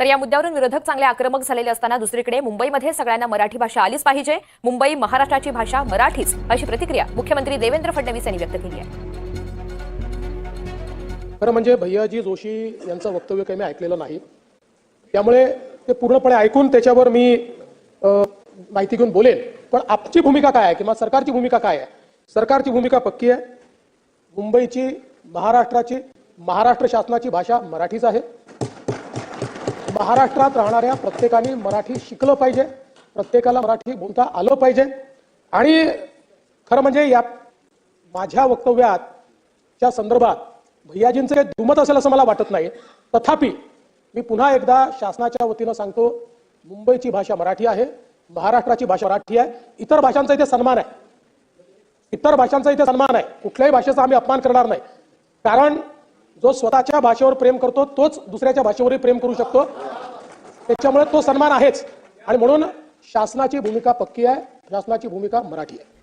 तर या मुद्द्यावरून विरोधक चांगले आक्रमक झालेले असताना दुसरीकडे मुंबईमध्ये सगळ्यांना मराठी भाषा आलीच पाहिजे. मुंबई महाराष्ट्राची भाषा मराठीच अशी प्रतिक्रिया मुख्यमंत्री देवेंद्र फडणवीस यांनी व्यक्त केली आहे. खरं म्हणजे भैयाजी जोशी यांचं वक्तव्य काही मी ऐकलेलं नाही. त्यामुळे ते पूर्णपणे ऐकून त्याच्यावर मी माहिती घेऊन बोलेन. पण आपची भूमिका काय आहे किंवा सरकारची भूमिका काय आहे? सरकारची भूमिका पक्की आहे. मुंबईची महाराष्ट्राची महाराष्ट्र शासनाची भाषा मराठीच आहे. महाराष्ट्रात राहणाऱ्या प्रत्येकाने मराठी शिकलं पाहिजे. प्रत्येकाला मराठी बोलता आलं पाहिजे. आणि खरं म्हणजे या माझ्या वक्तव्यात च्या संदर्भात भैयाजींचं काही दुमत असेल असं मला वाटत नाही. तथापि मी पुन्हा एकदा शासनाच्या वतीनं सांगतो मुंबईची भाषा मराठी आहे महाराष्ट्राची भाषा मराठी आहे. इतर भाषांचा इथे सन्मान आहे. इतर भाषांचा इथे सन्मान आहे. कुठल्याही भाषेचा आम्ही अपमान करणार नाही. कारण जो स्वतःच्या भाषेवर प्रेम करतो तोच दुसऱ्याच्या भाषेवरही प्रेम करू शकतो. त्याच्यामुळे तो सन्मान आहेच. आणि म्हणून शासनाची भूमिका पक्की आहे शासनाची भूमिका मराठी आहे.